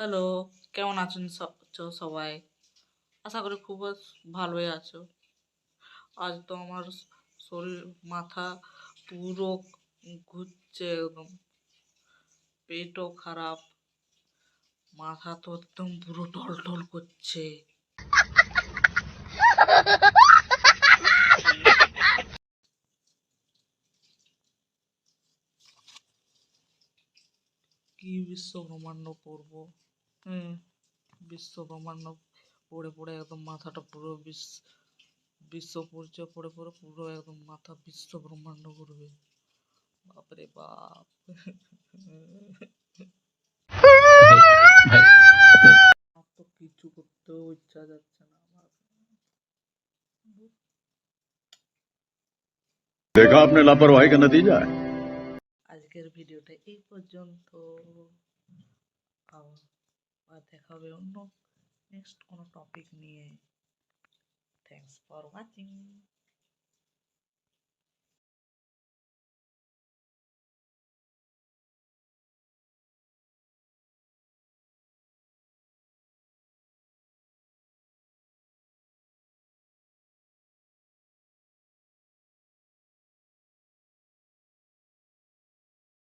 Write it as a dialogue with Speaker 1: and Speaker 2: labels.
Speaker 1: Hello, কেমন আছেন সবাই? আশা করি খুব ভালোই আছো। আজ তো আমার শরীর, মাথা পুরো ঘুরছে একদম। পেটও খারাপ, মাথা তো একদম পুরো টল টল করছে। কি বিশ্ব ব্রহ্মাণ্ড পড়ব হুম বিশ্ব ব্রহ্মাণ্ড পড়ে পড়ে একদম মাথাটা পুরো বিশ্ব বিশ্ব পরিচয় পড়ে পড়ে পুরো একদম মাথা বিশ্ব ব্রহ্মাণ্ড ঘুরবে বাপরে বাপ আর তো কিছু করতেও ইচ্ছা যাচ্ছে না আমার
Speaker 2: देखा आपने लापरवाही का नतीजा है
Speaker 1: আজকের ভিডিওটা এই পর্যন্ত আবার দেখা হবে অন্য নেক্সট কোনো টপিক নিয়ে। Thanks for watching